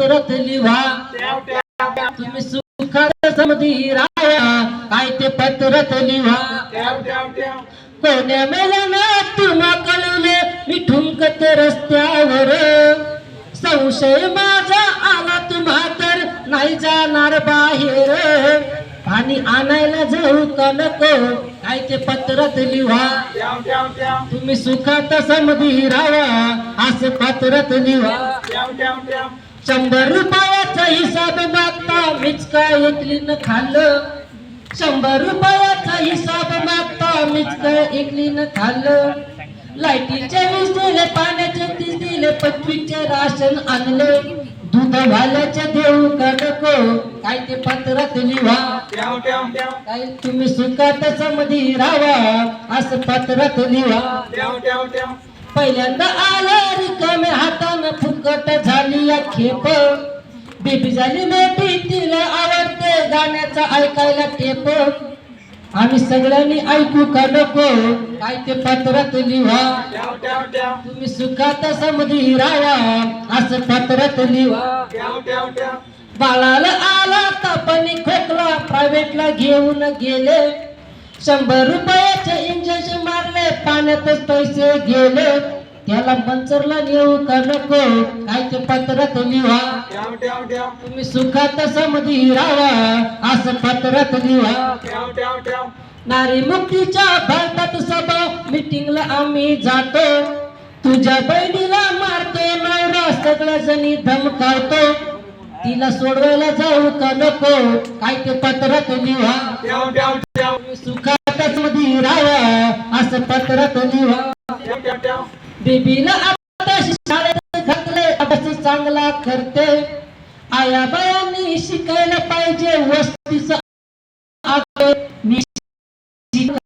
तुरत लिहा तुम्ही सुखात समधी राया काय ते पत्रत लिहा कोण्या मेल्याने तुम्हा कळवले? मी ठुमकत रस्त्यावर. संशय माझा आला तुम्हा तर नाही जाणार बाहेर. पाणी आणायला जाऊ का नको? काय ते पत्रत लिहा तुम्ही सुखात समधी राहा. असं पत्रत लिहा शंभर रुपयाचा हिसाब मागता मीच काय एकलीनं खाल्लं. शंभर रुपयाचा हिसाब मागता मीच काय एकलीनं खाल्लं. लाईटीचे वीस दिले पाण्याचे तीस दिले पंचवीसचे राशन आणले. दूध वाल्याचे देऊ का नको? काय ते पत्रात लिहा काय तुम्ही सुखात समधी राहा असं पत्रात लिहा पहिल्यांदा आलं रिकामे फुकट झाली या खेप बेबी झाली मोठी तिला आवडते गाण्याचा ऐकायला टेप आम्ही सगळ्यांनी ऐकू का नको? काय ते पत्रात लिहा तुम्ही सुखात समधी राहा असं पत्रात लिहा बाळाला आला तापाने खोकला प्रायव्हेटला घेऊन गेले. शंभर रुपयाचे इंजेक्शन मारले पाण्यातच पैसे गेले. त्याला पंचरला नेऊ का नको? काय ते पत्रात लिहा तुम्ही सुखात समधी राहा असं पत्रात लिहा नारी मुक्तीच्या भारतात सभा मिटिंगला आम्ही जातो. तुझ्या बहिणीला मारतो नवरा सगळ्या जणी धमकावतो तिला सोडवायला जाऊ का नको? काय ते पत्रात लिहा तुम्ही सुखातच मध्ये राहा असं पत्रात लिहा बेबीला आता शाळेत घातले अभ्यास चांगला करते आया बायांनी शिकायला पाहिजे वस्तीच मी शिकलो.